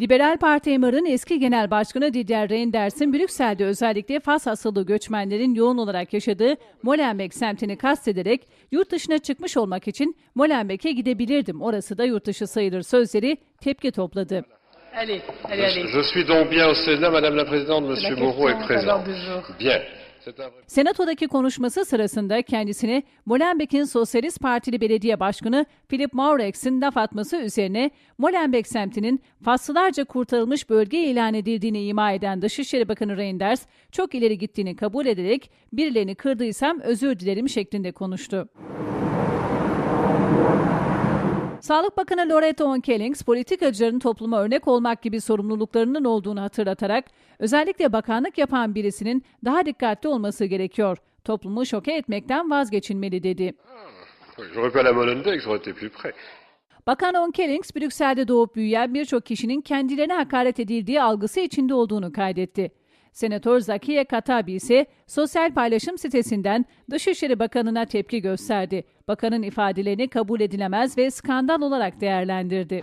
Liberal Parti MR'ın eski genel başkanı Didier Reynders,'in Brüksel'de özellikle Fas asıllı göçmenlerin yoğun olarak yaşadığı Molenbeek semtini kastederek yurt dışına çıkmış olmak için Molenbeek'e gidebilirdim, orası da yurt dışı sayılır sözleri tepki topladı. Allez, allez, allez. Je suis donc bien au Sénat, Madame la Présidente, Monsieur Moreau est présent. Bien. Senatodaki konuşması sırasında kendisine Molenbeek'in Sosyalist Partili Belediye Başkanı Philip Maurex'in laf atması üzerine Molenbeek semtinin Faslılarca kurtarılmış bölge ilan edildiğini ima eden Dışişleri Bakanı Reinders çok ileri gittiğini kabul ederek birilerini kırdıysam özür dilerim şeklinde konuştu. Sağlık Bakanı Loretta Onkellings, politikacıların topluma örnek olmak gibi sorumluluklarının olduğunu hatırlatarak, özellikle bakanlık yapan birisinin daha dikkatli olması gerekiyor. Toplumu şoke etmekten vazgeçilmeli dedi. Bakan Onkellings, Brüksel'de doğup büyüyen birçok kişinin kendilerine hakaret edildiği algısı içinde olduğunu kaydetti. Senatör Zakiye Katabi ise sosyal paylaşım sitesinden Dışişleri Bakanı'na tepki gösterdi. Bakanın ifadelerini kabul edilemez ve skandal olarak değerlendirdi.